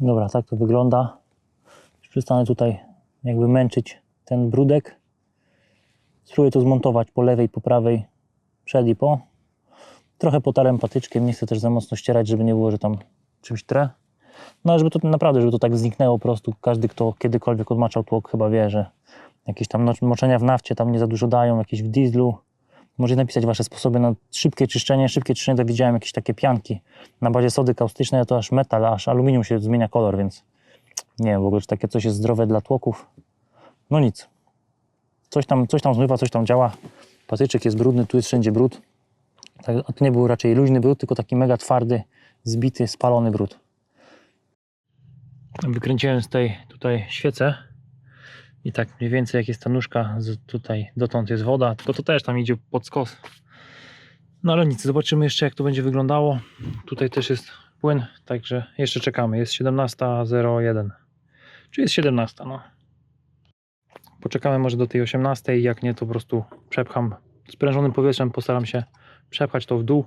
Dobra, tak to wygląda. Przestanę tutaj jakby męczyć ten brudek. Spróbuję to zmontować po lewej, po prawej, przed i po. Trochę potarłem patyczkiem, nie chcę też za mocno ścierać, żeby nie było, że tam czymś trę. No ale żeby to naprawdę, żeby to tak zniknęło po prostu. Każdy, kto kiedykolwiek odmaczał tłok chyba wie, że jakieś tam moczenia w nafcie tam nie za dużo dają, jakieś w dieslu. Możecie napisać wasze sposoby na szybkie czyszczenie. Szybkie czyszczenie to widziałem jakieś takie pianki na bazie sody kaustycznej, to aż metal, aż aluminium się zmienia kolor, więc nie wiem w ogóle, czy takie coś jest zdrowe dla tłoków. No nic. Coś tam, coś tam zmywa, coś tam działa. Patyczek jest brudny, tu jest wszędzie brud. Tak, a to nie był raczej luźny brud, tylko taki mega twardy, zbity, spalony brud. Wykręciłem z tej tutaj świecę i tak mniej więcej jak jest ta nóżka, tutaj dotąd jest woda, tylko to też tam idzie pod skos. No ale nic, zobaczymy jeszcze jak to będzie wyglądało. Tutaj też jest płyn, także jeszcze czekamy. Jest 17.01. Czy jest 17, no. Poczekamy może do tej 18, jak nie to po prostu przepcham sprężonym powietrzem, postaram się przepchać to w dół.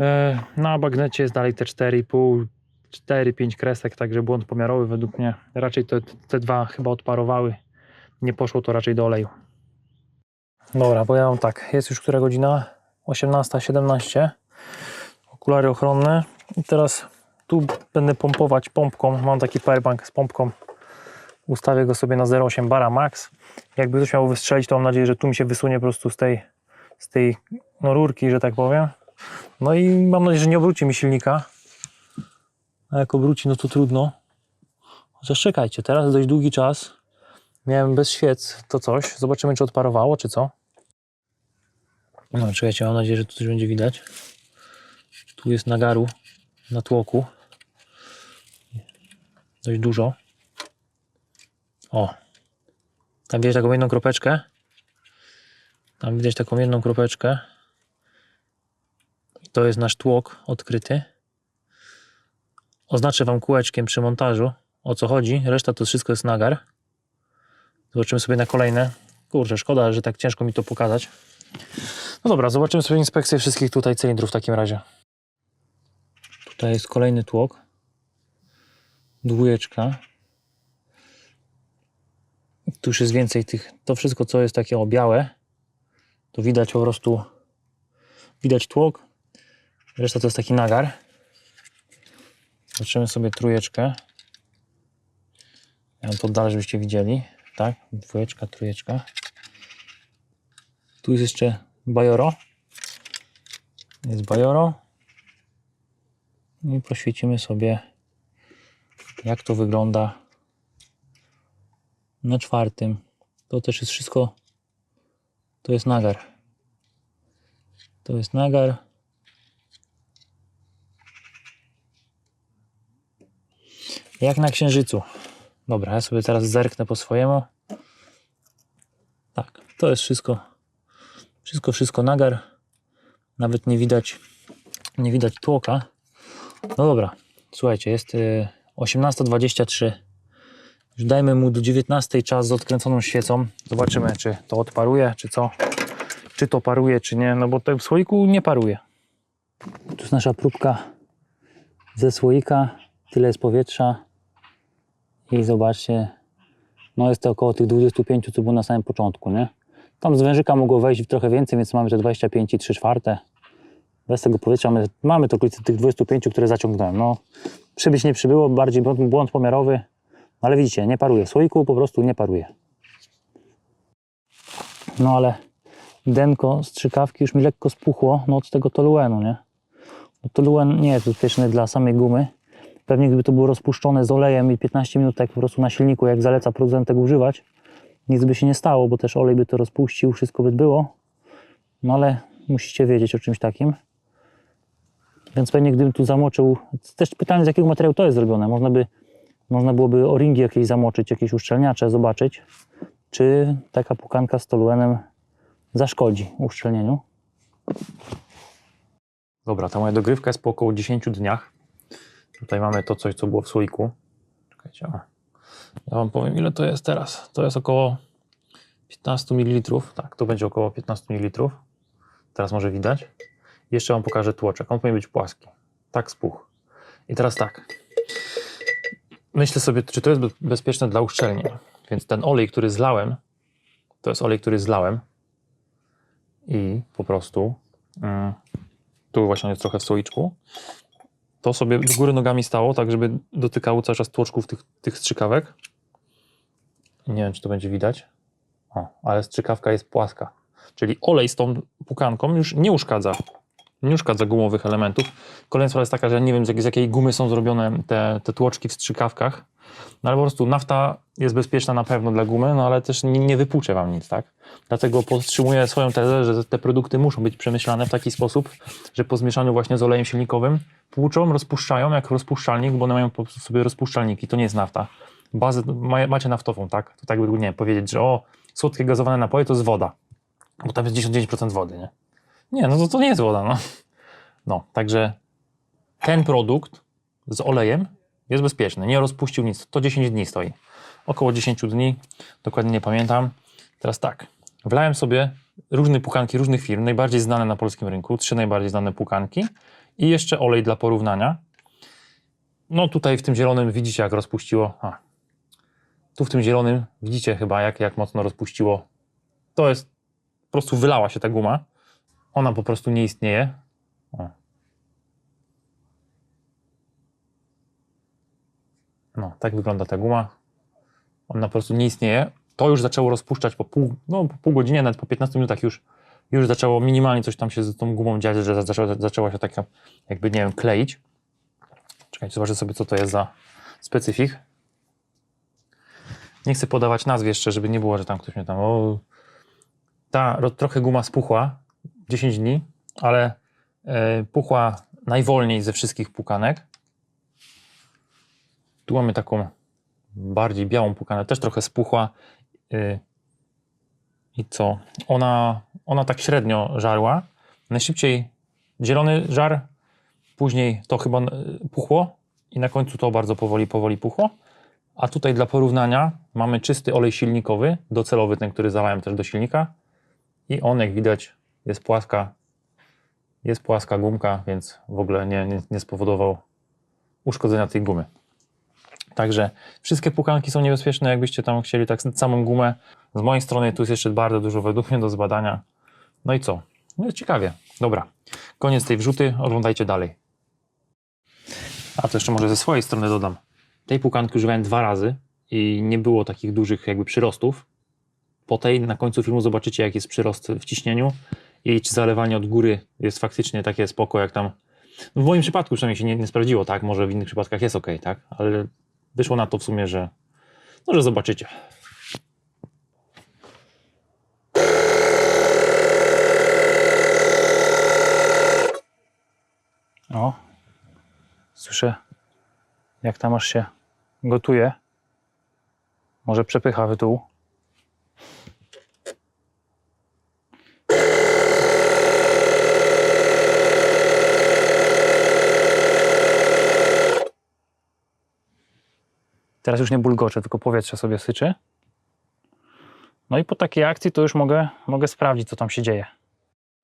E, Na bagnecie jest dalej te 4,5 4-5 kresek, także błąd pomiarowy według mnie. Raczej te, te dwa chyba odparowały. Nie poszło to raczej do oleju. Dobra, bo ja mam tak, jest już która godzina? 18.17. Okulary ochronne. I teraz tu będę pompować pompką. Mam taki powerbank z pompką. Ustawię go sobie na 0,8 bara max. Jakby ktoś miał wystrzelić, to mam nadzieję, że tu mi się wysunie po prostu z tej, z tej no, rurki, że tak powiem. No i mam nadzieję, że nie obróci mi silnika. A jak obróci, no to trudno. Chociaż teraz dość długi czas. Miałem bez świec to coś. Zobaczymy, czy odparowało, czy co. No, czekajcie, mam nadzieję, że tu coś będzie widać. Tu jest nagaru na tłoku. Dość dużo. O. Tam widać taką jedną kropeczkę. Tam widać taką jedną kropeczkę. To jest nasz tłok odkryty. Oznaczę Wam kółeczkiem przy montażu o co chodzi. Reszta to wszystko jest nagar. Zobaczymy sobie na kolejne. Kurczę, szkoda, że tak ciężko mi to pokazać. No dobra, zobaczymy sobie inspekcję wszystkich tutaj cylindrów w takim razie. Tutaj jest kolejny tłok. Dwójeczka. Tu już jest więcej tych. To wszystko, co jest takie o białe, to widać po prostu. Widać tłok. Reszta to jest taki nagar. Zobaczymy sobie trójeczkę. Ja to dalej, żebyście widzieli. Tak, dwójeczka, trójeczka. Tu jest jeszcze bajoro. Jest bajoro. I poświecimy sobie, jak to wygląda na czwartym. To też jest wszystko. To jest nagar. To jest nagar. Jak na księżycu. Dobra, ja sobie teraz zerknę po swojemu. Tak, to jest wszystko. Wszystko, wszystko nagar. Nawet nie widać, nie widać tłoka. No dobra, słuchajcie, jest y, 18.23. Już dajmy mu do 19 czas z odkręconą świecą. Zobaczymy, czy to odparuje, czy co. Czy to paruje, czy nie. No bo to w słoiku nie paruje. Tu jest nasza próbka ze słoika. Tyle jest powietrza. I zobaczcie, no jest to około tych 25, co było na samym początku, nie? Tam z wężyka mogło wejść trochę więcej, więc mamy te 25 i 3 czwarte. Bez tego powietrza mamy, mamy to okolice tych 25, które zaciągnąłem. No, przybyć nie przybyło, bardziej błąd, błąd pomiarowy, ale widzicie, nie paruje. Słoiku po prostu nie paruje. No ale denko strzykawki już mi lekko spuchło no, od tego toluenu, nie? Toluen nie jest bezpieczny dla samej gumy. Pewnie gdyby to było rozpuszczone z olejem i 15 minut tak po prostu na silniku, jak zaleca producent tego używać, nic by się nie stało, bo też olej by to rozpuścił, wszystko by było. No ale musicie wiedzieć o czymś takim. Więc pewnie gdybym tu zamoczył, też pytanie z jakiego materiału to jest zrobione. Można by, można byłoby o-ringi jakieś zamoczyć, jakieś uszczelniacze, zobaczyć, czy taka pukanka z toluenem zaszkodzi uszczelnieniu. Dobra, ta moja dogrywka jest po około 10 dniach. Tutaj mamy to coś, co było w słoiku. Czekajcie, ja Wam powiem, ile to jest teraz. To jest około 15 ml. Tak, to będzie około 15 ml. Teraz może widać. Jeszcze Wam pokażę tłoczek. On powinien być płaski. Tak spuch. I teraz tak. myślę sobie, czy to jest be- bezpieczne dla uszczelni. Więc ten olej, który zlałem, to jest olej, który zlałem i po prostu mm, tu właśnie jest trochę w słoiczku. To sobie do góry nogami stało, tak żeby dotykało cały czas tłoczków tych, tych strzykawek. Nie wiem, czy to będzie widać. O, ale strzykawka jest płaska. Czyli olej z tą pukanką już nie uszkadza. Nie uszkadza gumowych elementów. Kolejna sprawa jest taka, że nie wiem z, z jakiej gumy są zrobione te, te tłoczki w strzykawkach. No ale po prostu nafta jest bezpieczna na pewno dla gumy, no ale też nie, nie wypłucze wam nic, tak? Dlatego podtrzymuję swoją tezę, że te produkty muszą być przemyślane w taki sposób, że po zmieszaniu właśnie z olejem silnikowym płuczą, rozpuszczają jak rozpuszczalnik, bo one mają po prostu sobie rozpuszczalniki, to nie jest nafta. Bazę ma, macie naftową, tak? To tak by, nie powiedzieć, że o, słodkie gazowane napoje to jest woda, bo tam jest 99% wody, nie? Nie, no to, to nie jest woda, no. No, także ten produkt z olejem jest bezpieczny, nie rozpuścił nic, to 10 dni stoi. Około 10 dni, dokładnie nie pamiętam. Teraz tak, wlałem sobie różne pukanki różnych firm, najbardziej znane na polskim rynku, trzy najbardziej znane pukanki i jeszcze olej dla porównania. No tutaj w tym zielonym widzicie jak rozpuściło, a, tu w tym zielonym widzicie chyba jak, jak mocno rozpuściło. To jest, po prostu wylała się ta guma. Ona po prostu nie istnieje. O. No, tak wygląda ta guma. Ona po prostu nie istnieje. To już zaczęło rozpuszczać po pół, no, po pół godziny, nawet po 15 minutach już, już zaczęło minimalnie coś tam się z tą gumą dziać, że zaczęła, zaczęła się taka jakby, nie wiem, kleić. Czekajcie, zobaczę sobie, co to jest za specyfik. Nie chcę podawać nazw jeszcze, żeby nie było, że tam ktoś mnie tam. O, ta ro- trochę guma spuchła 10 dni, ale e, puchła najwolniej ze wszystkich pukanek. Tu mamy taką bardziej białą pukanę, też trochę spuchła. Y, I co? Ona, ona tak średnio żarła. Najszybciej zielony żar, później to chyba y, puchło i na końcu to bardzo powoli, powoli puchło. A tutaj dla porównania mamy czysty olej silnikowy, docelowy ten, który zalałem też do silnika. I on, jak widać, jest płaska, jest płaska gumka, więc w ogóle nie, nie, nie spowodował uszkodzenia tej gumy. Także wszystkie pukanki są niebezpieczne, jakbyście tam chcieli tak samą gumę. Z mojej strony tu jest jeszcze bardzo dużo według mnie do zbadania. No i co? No jest ciekawie. Dobra, koniec tej wrzuty, oglądajcie dalej. A to jeszcze może ze swojej strony dodam. Tej pukanki używałem dwa razy i nie było takich dużych jakby przyrostów. Po tej na końcu filmu zobaczycie jaki jest przyrost w ciśnieniu i czy zalewanie od góry jest faktycznie takie spoko jak tam no w moim przypadku przynajmniej się nie, nie sprawdziło, tak? Może w innych przypadkach jest ok, tak? Ale wyszło na to w sumie, że no, że zobaczycie. O, słyszę, jak tam aż się gotuje. Może przepycha w dół. Teraz już nie bulgocze, tylko powietrze sobie syczy. No i po takiej akcji to już mogę, mogę sprawdzić, co tam się dzieje.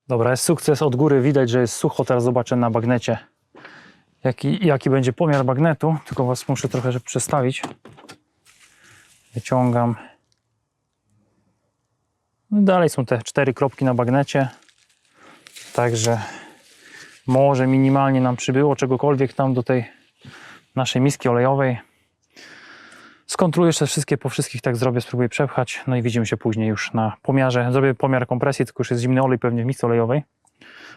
Dobra, jest sukces od góry. Widać, że jest sucho. Teraz zobaczę na bagnecie, jaki, jaki będzie pomiar bagnetu. Tylko Was muszę trochę przestawić. Wyciągam. No dalej są te cztery kropki na bagnecie. Także może minimalnie nam przybyło czegokolwiek tam do tej naszej miski olejowej. Skontroluję jeszcze wszystkie, po wszystkich tak zrobię, spróbuję przepchać, no i widzimy się później już na pomiarze. Zrobię pomiar kompresji, tylko już jest zimny olej pewnie w miksce olejowej.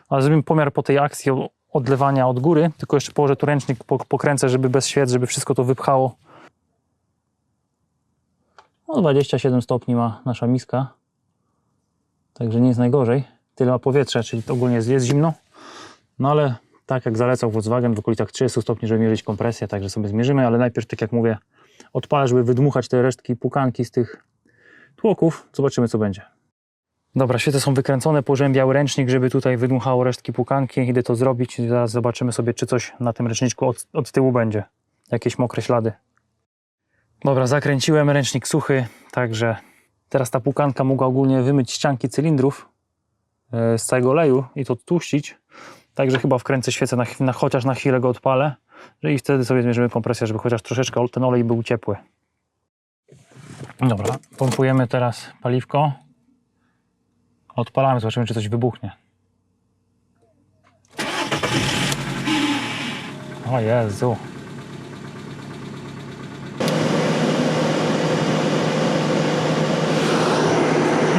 Ale zrobimy pomiar po tej akcji odlewania od góry, tylko jeszcze położę tu ręcznik, po- pokręcę, żeby bez świec, żeby wszystko to wypchało. No 27 stopni ma nasza miska, także nie jest najgorzej. Tyle ma powietrze, czyli ogólnie jest, jest zimno. No ale tak jak zalecał Volkswagen w okolicach 30 stopni, żeby mierzyć kompresję, także sobie zmierzymy, ale najpierw tak jak mówię, odpalę, żeby wydmuchać te resztki pukanki z tych tłoków. Zobaczymy, co będzie. Dobra, świece są wykręcone, położyłem biały ręcznik, żeby tutaj wydmuchało resztki pukanki. Idę to zrobić i zaraz zobaczymy sobie, czy coś na tym ręczniczku od, od tyłu będzie. Jakieś mokre ślady. Dobra, zakręciłem, ręcznik suchy, także teraz ta pukanka mogła ogólnie wymyć ścianki cylindrów e, z całego oleju i to tłuścić. Także chyba wkręcę świecę, na, na, chociaż na chwilę go odpalę. I wtedy sobie zmierzymy kompresję, żeby chociaż troszeczkę ten olej był ciepły. Dobra, pompujemy teraz paliwko. Odpalamy, zobaczymy czy coś wybuchnie. O Jezu.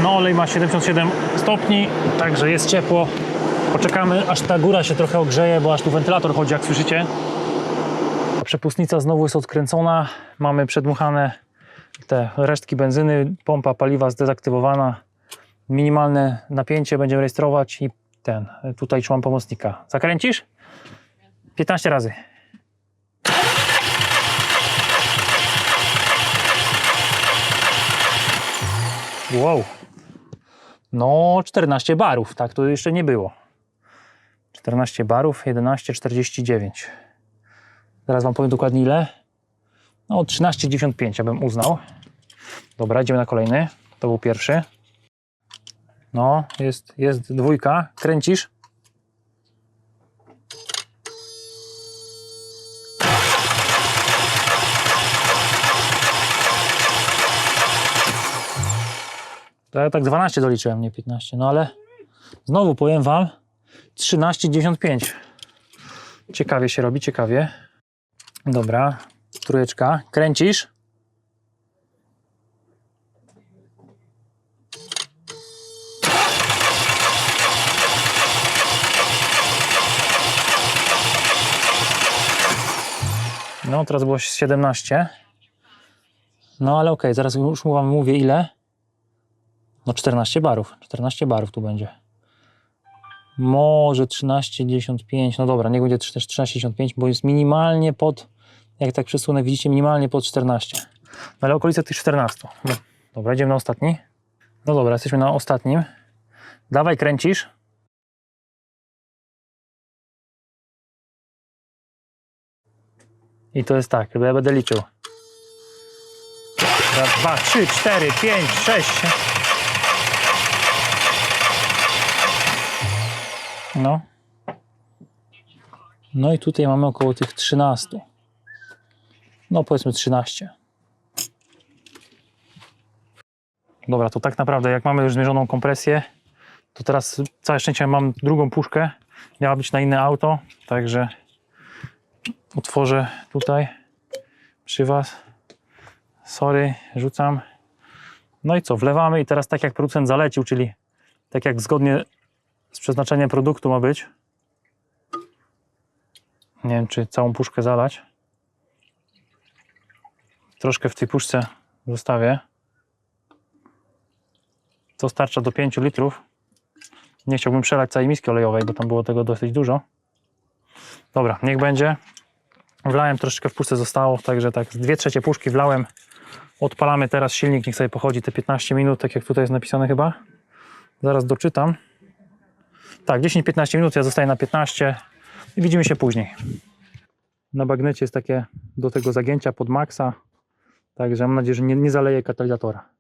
No olej ma 77 stopni, także jest ciepło. Poczekamy aż ta góra się trochę ogrzeje, bo aż tu wentylator chodzi, jak słyszycie. Przepustnica znowu jest odkręcona. Mamy przedmuchane te resztki benzyny, pompa paliwa zdezaktywowana. Minimalne napięcie będziemy rejestrować i ten, tutaj trzymam pomocnika. Zakręcisz? 15 razy. Wow. No, 14 barów, tak to jeszcze nie było. 14 barów, 11,49. Zaraz Wam powiem dokładnie ile. No, 13,95 ja bym uznał. Dobra, idziemy na kolejny. To był pierwszy. No, jest, jest dwójka. Kręcisz. To ja tak 12 doliczyłem, nie 15. No ale znowu powiem Wam 13,95. Ciekawie się robi, ciekawie. Dobra, trójeczka. Kręcisz. No, teraz było 17. No, ale okej, zaraz już wam mówię ile. No, 14 barów. 14 barów tu będzie. Może 13,95. No dobra, niech będzie też 13,95, bo jest minimalnie pod, jak tak przesunę, widzicie, minimalnie pod 14. No ale okolice tych 14. No, dobra, idziemy na ostatni. No dobra, jesteśmy na ostatnim. Dawaj, kręcisz. I to jest tak, ja będę liczył. Raz, dwa, trzy, cztery, pięć, sześć. No. No i tutaj mamy około tych 13. No powiedzmy 13. Dobra, to tak naprawdę jak mamy już zmierzoną kompresję, to teraz całe szczęście mam drugą puszkę. Miała być na inne auto, także otworzę tutaj przy Was. Sorry, rzucam. No i co, wlewamy i teraz tak jak producent zalecił, czyli tak jak zgodnie z przeznaczeniem produktu ma być. Nie wiem, czy całą puszkę zalać. Troszkę w tej puszce zostawię. To starcza do 5 litrów. Nie chciałbym przelać całej miski olejowej, bo tam było tego dosyć dużo. Dobra, niech będzie. Wlałem troszeczkę w puszce zostało, także tak z dwie trzecie puszki wlałem. Odpalamy teraz silnik, niech sobie pochodzi te 15 minut, tak jak tutaj jest napisane chyba. Zaraz doczytam. Tak, 10-15 minut, ja zostaję na 15 i widzimy się później. Na bagnecie jest takie do tego zagięcia pod maksa, także mam nadzieję, że nie, nie zaleje katalizatora.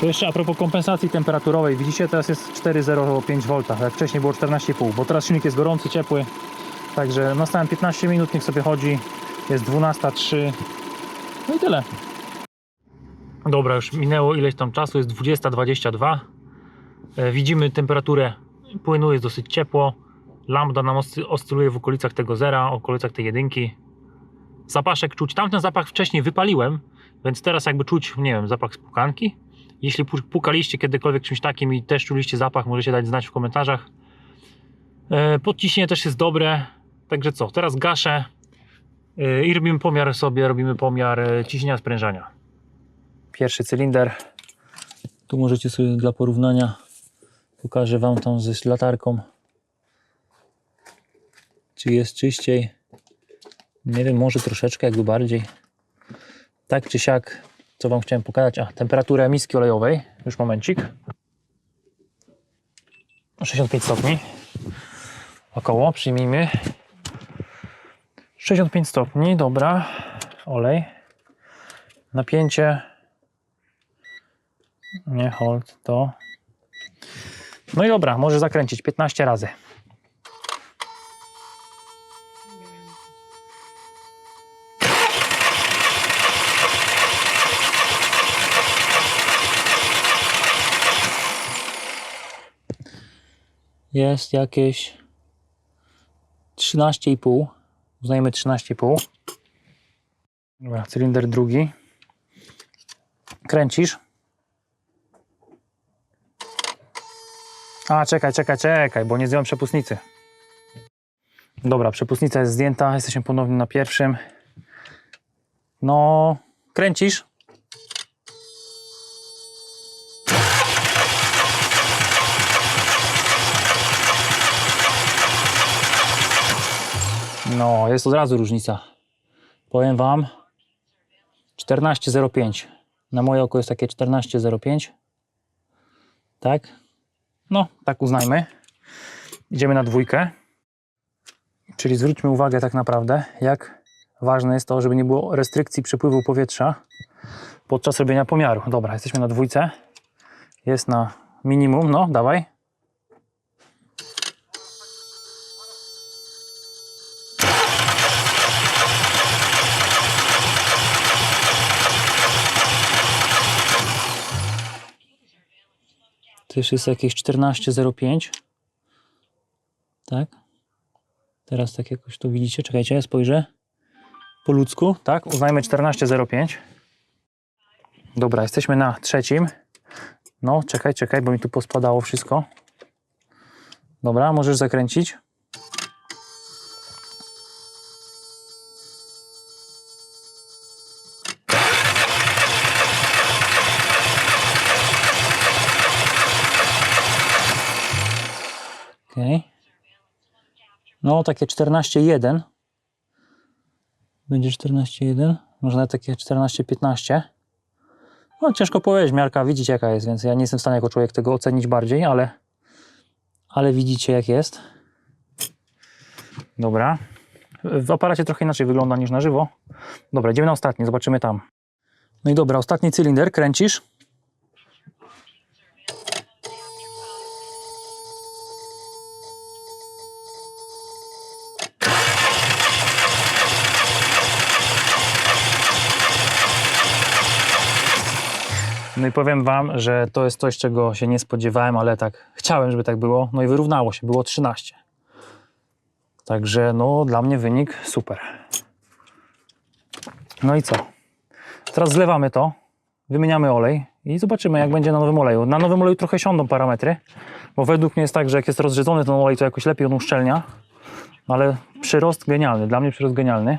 To jeszcze a propos kompensacji temperaturowej. Widzicie, teraz jest 4,05 V, jak wcześniej było 14,5, bo teraz silnik jest gorący, ciepły. Także nastałem 15 minut, niech sobie chodzi. Jest 12.03. No i tyle. Dobra, już minęło ileś tam czasu, jest 20.22. E, Widzimy temperaturę płynu, jest dosyć ciepło. Lambda nam oscy- oscyluje w okolicach tego zera, okolicach tej jedynki. Zapaszek czuć. Tamten zapach wcześniej wypaliłem, więc teraz jakby czuć, nie wiem, zapach z pukanki. Jeśli pu- pukaliście kiedykolwiek czymś takim i też czuliście zapach, możecie dać znać w komentarzach. E, Podciśnienie też jest dobre. Także co, teraz gaszę e, i robimy pomiar sobie, robimy pomiar e, ciśnienia sprężania. Pierwszy cylinder. Tu możecie sobie dla porównania pokażę Wam tą z latarką. Czy jest czyściej? Nie wiem, może troszeczkę jakby bardziej. Tak czy siak, co Wam chciałem pokazać? A, temperaturę miski olejowej. Już momencik. 65 stopni. Około, przyjmijmy. 65 stopni, dobra. Olej. Napięcie. Nie hold, to No i dobra, może zakręcić 15 razy. Jest jakieś 13,5. Uznajmy 13,5. Dobra, cylinder drugi. Kręcisz. A, czekaj, czekaj, czekaj, bo nie zdjąłem przepustnicy. Dobra, przepustnica jest zdjęta, jesteśmy ponownie na pierwszym. No, kręcisz. No, jest od razu różnica. Powiem Wam, 14,05. Na moje oko jest takie 14,05. Tak? No, tak uznajmy. Idziemy na dwójkę. Czyli zwróćmy uwagę tak naprawdę, jak ważne jest to, żeby nie było restrykcji przepływu powietrza podczas robienia pomiaru. Dobra, jesteśmy na dwójce. Jest na minimum, no dawaj. Też jest jakieś 14,05. Tak? Teraz tak jakoś to widzicie. Czekajcie, ja spojrzę. Po ludzku, tak? Uznajmy 14,05. Dobra, jesteśmy na trzecim. No, czekaj, czekaj, bo mi tu pospadało wszystko. Dobra, możesz zakręcić. No, takie 14,1. Będzie 14,1. Może nawet takie 14,15. No, ciężko powiedzieć, miarka widzicie jaka jest, więc ja nie jestem w stanie jako człowiek tego ocenić bardziej, ale, ale widzicie jak jest. Dobra. W aparacie trochę inaczej wygląda niż na żywo. Dobra, idziemy na ostatni, zobaczymy tam. No i dobra, ostatni cylinder, kręcisz. No i powiem Wam, że to jest coś, czego się nie spodziewałem, ale tak chciałem, żeby tak było. No i wyrównało się, było 13. Także no dla mnie wynik super. No i co? Teraz zlewamy to, wymieniamy olej i zobaczymy jak będzie na nowym oleju. Na nowym oleju trochę siądą parametry, bo według mnie jest tak, że jak jest rozrzedzony ten olej, to jakoś lepiej on uszczelnia. Ale przyrost genialny, dla mnie przyrost genialny.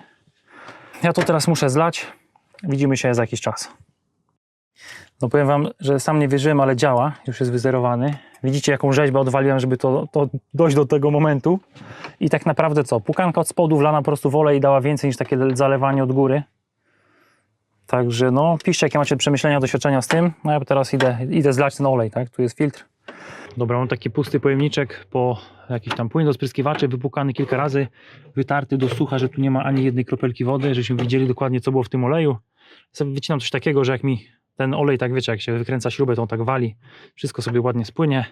Ja to teraz muszę zlać. Widzimy się za jakiś czas. No powiem Wam, że sam nie wierzyłem, ale działa, już jest wyzerowany. Widzicie jaką rzeźbę odwaliłem, żeby to, to dojść do tego momentu. I tak naprawdę co, pukanka od spodu wlana po prostu w olej dała więcej niż takie zalewanie od góry. Także no, piszcie jakie macie przemyślenia, doświadczenia z tym. No ja teraz idę, idę zlać ten olej, tak, tu jest filtr. Dobra, mam taki pusty pojemniczek po jakiś tam płyn do spryskiwaczy, wypukany kilka razy, wytarty do sucha, że tu nie ma ani jednej kropelki wody, żebyśmy widzieli dokładnie co było w tym oleju. Wycinam coś takiego, że jak mi ten olej, tak wiecie, jak się wykręca śrubę, to on tak wali, wszystko sobie ładnie spłynie.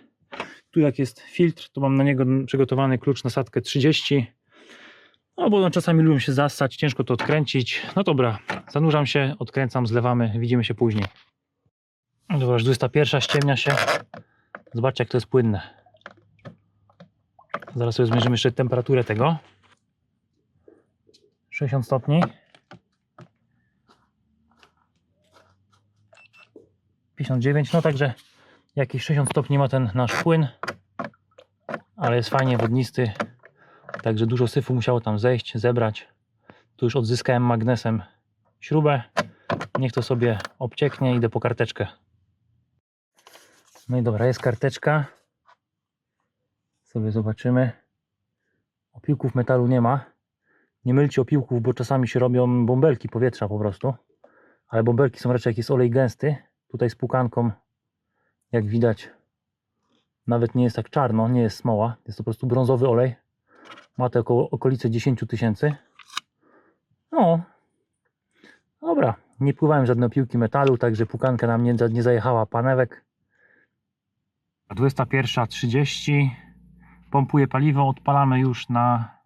Tu jak jest filtr, to mam na niego przygotowany klucz na satkę 30. No bo no, czasami lubią się zassać, ciężko to odkręcić. No dobra, zanurzam się, odkręcam, zlewamy, widzimy się później. Dobra, już 21, ściemnia się. Zobaczcie jak to jest płynne. Zaraz sobie zmierzymy jeszcze temperaturę tego. 60 stopni. 59, no także jakieś 60 stopni ma ten nasz płyn, ale jest fajnie wodnisty, także dużo syfu musiało tam zejść, zebrać. Tu już odzyskałem magnesem śrubę, niech to sobie obcieknie, idę po karteczkę. No i dobra, jest karteczka, sobie zobaczymy. Opiłków metalu nie ma, nie mylcie opiłków, bo czasami się robią bąbelki powietrza po prostu, ale bąbelki są raczej jak jest olej gęsty, Tutaj z pukanką, jak widać, nawet nie jest tak czarno, nie jest smoła. Jest to po prostu brązowy olej. Ma to około okolice 10 tysięcy. No, dobra. Nie pływałem żadne piłki metalu, także pukanka nam nie, nie zajechała panewek. 21.30. Pompuję paliwo, odpalamy już na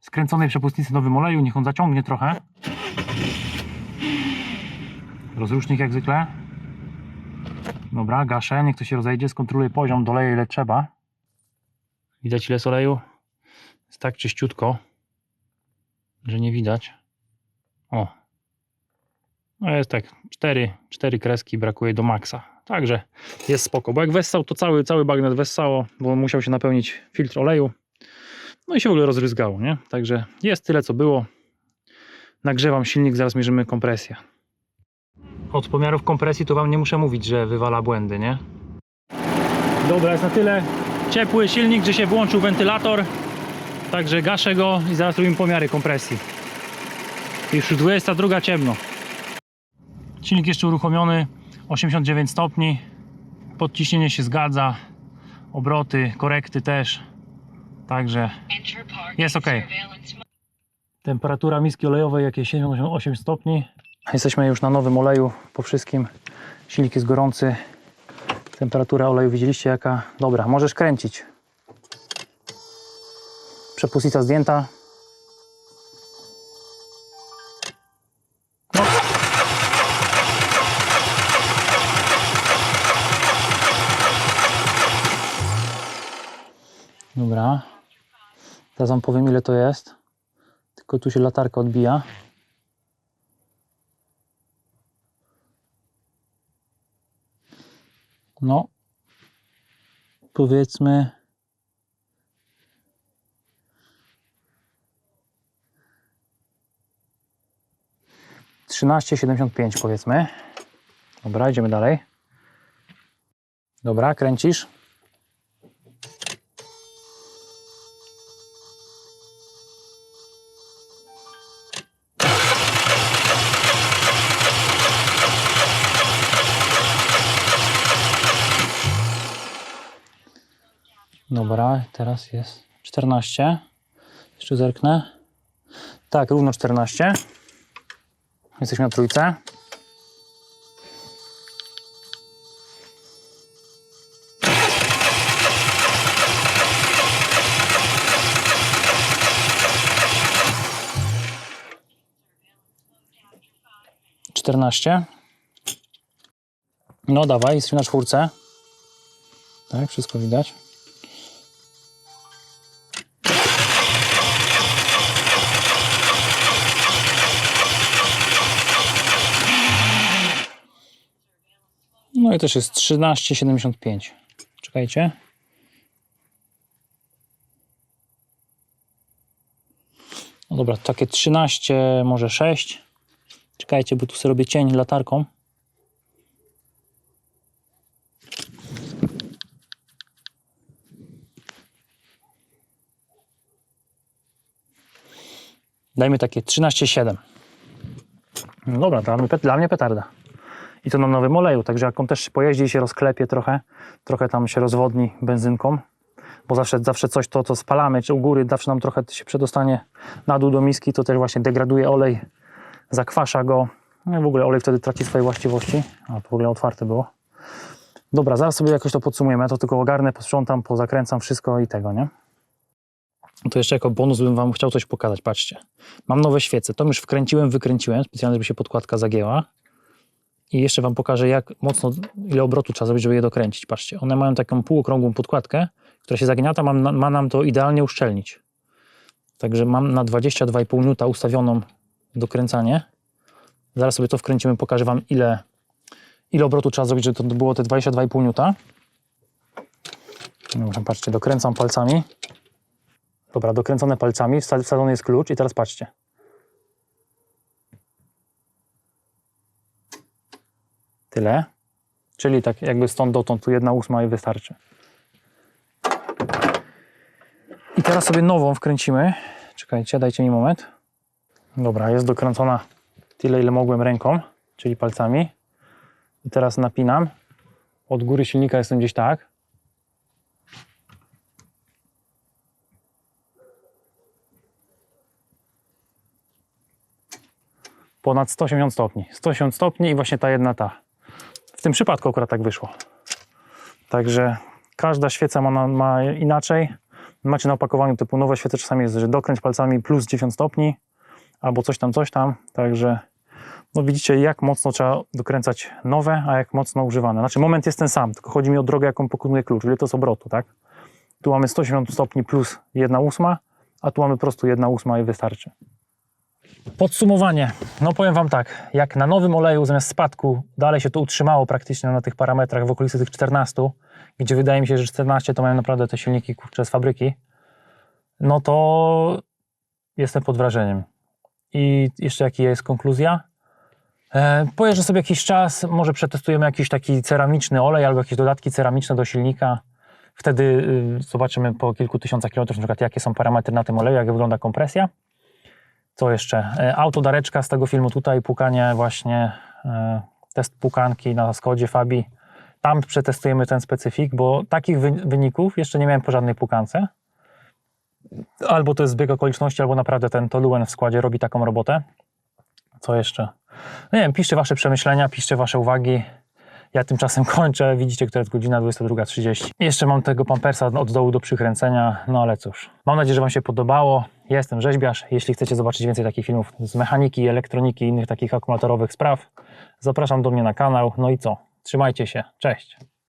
skręconej przepustnicy nowym oleju. Niech on zaciągnie trochę. Rozrusznik jak zwykle. Dobra, gaszę, niech to się rozejdzie, skontroluję poziom, doleję ile trzeba. Widać ile jest oleju? Jest tak czyściutko, że nie widać. O. No jest tak, cztery, cztery kreski brakuje do maksa. Także jest spoko, bo jak wessał, to cały, cały bagnet wessało, bo musiał się napełnić filtr oleju. No i się w ogóle rozryzgało, nie? Także jest tyle co było. Nagrzewam silnik, zaraz mierzymy kompresję. Od pomiarów kompresji to Wam nie muszę mówić, że wywala błędy, nie? Dobra, jest na tyle ciepły silnik, że się włączył wentylator. Także gaszę go i zaraz robimy pomiary kompresji. Już 22 ciemno. Silnik jeszcze uruchomiony, 89 stopni. Podciśnienie się zgadza, obroty, korekty też. Także Jest ok. temperatura miski olejowej jakieś 78 stopni. Jesteśmy już na nowym oleju po wszystkim. Silnik jest gorący. Temperatura oleju widzieliście jaka? Dobra, możesz kręcić. Przepustnica zdjęta. No. Dobra. Teraz wam powiem ile to jest. Tylko tu się latarka odbija. No. Powiedzmy. Trzynaście siedemdziesiąt pięć powiedzmy. Dobra, idziemy dalej. Dobra, kręcisz. Dobra, teraz jest 14. Jeszcze zerknę. Tak, równo 14. Jesteśmy na trójce. Czternaście. No dawaj, jesteśmy na czwórce. Tak, wszystko widać. Też jest 13,75. Czekajcie. No dobra, takie 13, może 6. Czekajcie, bo tu sobie robię cień latarką. Dajmy takie 13,7. No dobra, dla mnie, dla mnie petarda. I to na nowym oleju, także jak on też pojeździ i się rozklepie trochę, trochę tam się rozwodni benzynką, bo zawsze, zawsze coś to, co spalamy, czy u góry, zawsze nam trochę się przedostanie na dół do miski, to też właśnie degraduje olej, zakwasza go, no w ogóle olej wtedy traci swoje właściwości, a to w ogóle otwarte było. Dobra, zaraz sobie jakoś to podsumujemy, ja to tylko ogarnę, posprzątam, pozakręcam wszystko i tego, nie? To jeszcze jako bonus bym Wam chciał coś pokazać, patrzcie. Mam nowe świece, to już wkręciłem, wykręciłem, specjalnie, żeby się podkładka zagięła. I jeszcze Wam pokażę, jak mocno, ile obrotu trzeba zrobić, żeby je dokręcić. Patrzcie, one mają taką półokrągłą podkładkę, która się zagniata, ma, ma nam to idealnie uszczelnić. Także mam na 22,5 N ustawioną dokręcanie. Zaraz sobie to wkręcimy, pokażę Wam, ile, ile obrotu trzeba zrobić, żeby to było te 22,5 N. Dobrze, patrzcie, dokręcam palcami. Dobra, dokręcone palcami, wsa- wsadzony jest klucz i teraz patrzcie. Tyle. Czyli tak jakby stąd dotąd, tu jedna ósma i wystarczy. I teraz sobie nową wkręcimy. Czekajcie, dajcie mi moment. Dobra, jest dokręcona tyle, ile mogłem ręką, czyli palcami. I teraz napinam. Od góry silnika jestem gdzieś tak. Ponad 180 stopni. 180 stopni i właśnie ta jedna ta. W tym przypadku akurat tak wyszło. Także każda świeca ma, ma inaczej. Macie na opakowaniu typu nowe świece, czasami jest, że dokręć palcami plus 10 stopni, albo coś tam, coś tam. Także no widzicie, jak mocno trzeba dokręcać nowe, a jak mocno używane. Znaczy moment jest ten sam, tylko chodzi mi o drogę, jaką pokonuje klucz, ile to jest obrotu, tak? Tu mamy 180 stopni plus 1 ósma, a tu mamy po prostu 1 ósma i wystarczy. Podsumowanie. No powiem Wam tak, jak na nowym oleju zamiast spadku dalej się to utrzymało praktycznie na tych parametrach w okolicy tych 14, gdzie wydaje mi się, że 14 to mają naprawdę te silniki kurczę z fabryki, no to jestem pod wrażeniem. I jeszcze jaka jest konkluzja? E, pojeżdżę sobie jakiś czas, może przetestujemy jakiś taki ceramiczny olej albo jakieś dodatki ceramiczne do silnika. Wtedy y, zobaczymy po kilku tysiącach kilometrów na przykład jakie są parametry na tym oleju, jak wygląda kompresja. Co jeszcze? E, Autodareczka z tego filmu tutaj, pukanie właśnie, e, test pukanki na Skodzie Fabi. Tam przetestujemy ten specyfik, bo takich wy- wyników jeszcze nie miałem po żadnej pukance. Albo to jest zbieg okoliczności, albo naprawdę ten Toluen w składzie robi taką robotę. Co jeszcze? No nie wiem, piszcie wasze przemyślenia, piszcie wasze uwagi. Ja tymczasem kończę. Widzicie, która jest godzina 22.30. Jeszcze mam tego pampersa od dołu do przykręcenia, no ale cóż. Mam nadzieję, że Wam się podobało. Ja jestem rzeźbiarz. Jeśli chcecie zobaczyć więcej takich filmów z mechaniki, elektroniki i innych takich akumulatorowych spraw, zapraszam do mnie na kanał. No i co? Trzymajcie się. Cześć.